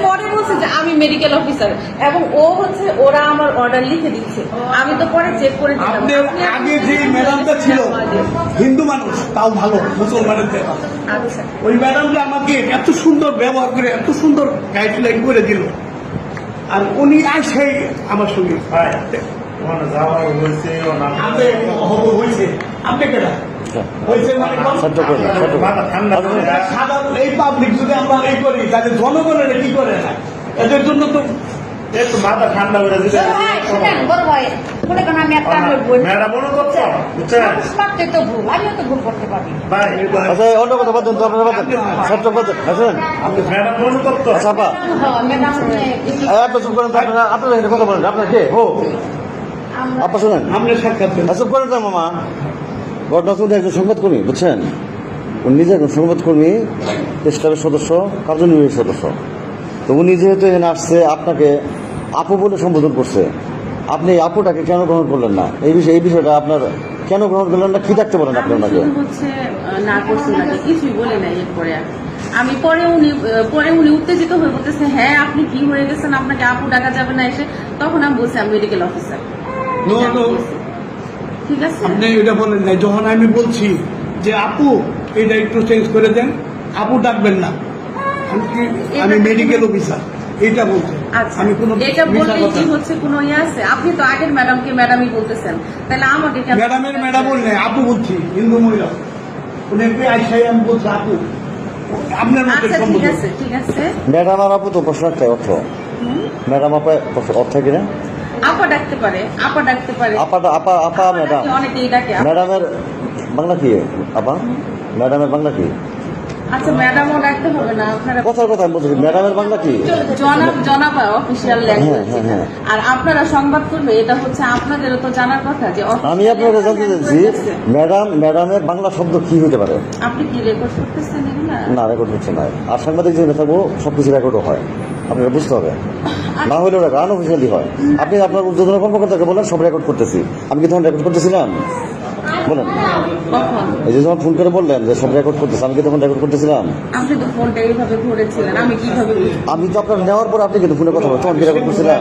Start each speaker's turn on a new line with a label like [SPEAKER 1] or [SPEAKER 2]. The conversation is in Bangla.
[SPEAKER 1] পরে বলছে যে আমি মেডিকেল অফিসার এবং ও হচ্ছে ওরা আমার অর্ডার লিখে দিচ্ছে আমি তো পরে চেক করে দিলাম
[SPEAKER 2] আগে যে ম্যাডামটা ছিল হিন্দু মানুষ তাও ভালো মুসলমানের
[SPEAKER 1] আচ্ছা
[SPEAKER 2] ওই ম্যাডামটা আমাকে এত সুন্দর ব্যবহার করে এত সুন্দর গাইডলাইন করে দিল আর উনি আসেই আমার সঙ্গে আপনি মানে এই পাবলিক যদি আমরা এই করি তাহলে জনগণের এদের জন্য তো
[SPEAKER 3] একটু মাথা ঠান্ডা করে দিলে।
[SPEAKER 4] বড় ভাই শুনেন বড় ভাই করেন আমি একটা আমার বোন
[SPEAKER 3] ম্যাডাম অনুতপ্ত বুঝছেন?
[SPEAKER 4] মানুষ মাত্রই তো ভুল আমিও তো ভুল করতে পারি।
[SPEAKER 3] ভাই
[SPEAKER 5] আচ্ছা এই অন্য কথা বাদ তো আপনারা বাদ সত্য কথা শুনেন
[SPEAKER 3] আপনি ম্যাডাম অনুতপ্ত
[SPEAKER 5] আচ্ছা আপা
[SPEAKER 4] হ্যাঁ, ম্যাডাম
[SPEAKER 5] এই আপনি চুপ করেন আপনারা আপনারা কথা বলেন আপনার কে? ও। আপা শুনেন।
[SPEAKER 2] আমরা সাক্ষাৎ পেলাম।
[SPEAKER 5] আচ্ছা করেন না মামা। ঘটনা শুনে একজন সংবাদকর্মী বুঝছেন? উনি নিজে একজন সংবাদকর্মী সদস্য কার্যনির্বাহী সদস্য। তো উনি যেহেতু এখানে আসছে আপনাকে আপু বলে সম্বোধন করছে। আপনি এই আপুটাকে কেন গ্রহণ করলেন না? এই বিষয়ে এই বিষয়টা আপনার কেন গ্রহণ করলেন না? কি থাকতে পারেন আপনি ওনাকে?
[SPEAKER 1] না করছি না কিছুই বলে নাই এরপরে আমি পরে উনি পরে উনি উত্তেজিত হয়ে বলতেছে হ্যাঁ আপনি কি হয়ে গেছেন? আপনাকে আপু ডাকা যাবে না এসে? তখন আমি বলছি আমি মেডিকেল অফিসার. ঠিক আছে?
[SPEAKER 2] আপনি এটা বলেন নাই। যখন আমি বলছি যে আপু এটা একটু চেঞ্জ করে দেন আপু ডাকবেন না। আমি মেডিকেল অফিসার এইটা বলছি
[SPEAKER 1] আচ্ছা
[SPEAKER 2] আমি কোনো
[SPEAKER 1] এটা বললে কি হচ্ছে? কোনো ইয়ে আছে? আপনি তো আগের ম্যাডামকে ম্যাডামই বলতেছেন। তাহলে আমাকে কেন
[SPEAKER 2] ম্যাডামের ম্যাডাম বললে আপু বলছি হিন্দু মহিলা। উনি একটু আইসাই আমি বলছি আপু আপনার
[SPEAKER 1] আচ্ছা ঠিক আছে ঠিক আছে।
[SPEAKER 5] ম্যাডাম আর আপু তো প্রশ্ন অর্থ।
[SPEAKER 1] হুম।
[SPEAKER 5] ম্যাডাম আপা প্রশ্ন অর্থ কিনা
[SPEAKER 1] আপা ডাকতে পারে আপা ডাকতে পারে।
[SPEAKER 5] আপা আপা আপা ম্যাডাম।
[SPEAKER 1] অনেকেই ডাকে
[SPEAKER 5] ম্যাডামের বাংলা কি? আপা? ম্যাডামের বাংলা কি?
[SPEAKER 1] আচ্ছা ম্যাডামও ডাকতে হবে না আপনারা
[SPEAKER 5] কথার কথা আমি বলছি ম্যাডামের বাংলা কি?
[SPEAKER 1] জনাব জনাব অফিসিয়াল ল্যাঙ্গুয়েজ
[SPEAKER 5] হ্যাঁ, হ্যাঁ।
[SPEAKER 1] আর আপনারা সংবাদ করবে এটা হচ্ছে আপনাদেরও তো জানার কথা যে
[SPEAKER 5] আমি আপনাকে জানতে চাইছি ম্যাডাম ম্যাডামের বাংলা শব্দ কি হতে পারে?
[SPEAKER 1] আপনি কি রেকর্ড করতেছেন
[SPEAKER 5] না রেকর্ড হচ্ছে না। আর সাংবাদিক যেখানে থাকব সব কিছু রেকর্ডও হয়। আপনাকে বুঝতে হবে। না হলেও রেকর্ড আনঅফিসিয়ালি হয়। আপনি আপনার উদ্বোধন কর্মকর্তাকে বলেন সব রেকর্ড করতেছি। আমি কি তখন রেকর্ড করতেছিলাম? বলেন এই যে যখন ফোন করে বললেন যে সব রেকর্ড করতেছি আমি কি তখন রেকর্ড করতেছিলাম?
[SPEAKER 1] আপনি তো ফোনটা এইভাবে ধরেছিলেন আমি কীভাবে
[SPEAKER 5] আমি তো আপনার নেওয়ার পর আপনি কিন্তু ফোনে কথা বলছেন তখন কি রেকর্ড করছিলাম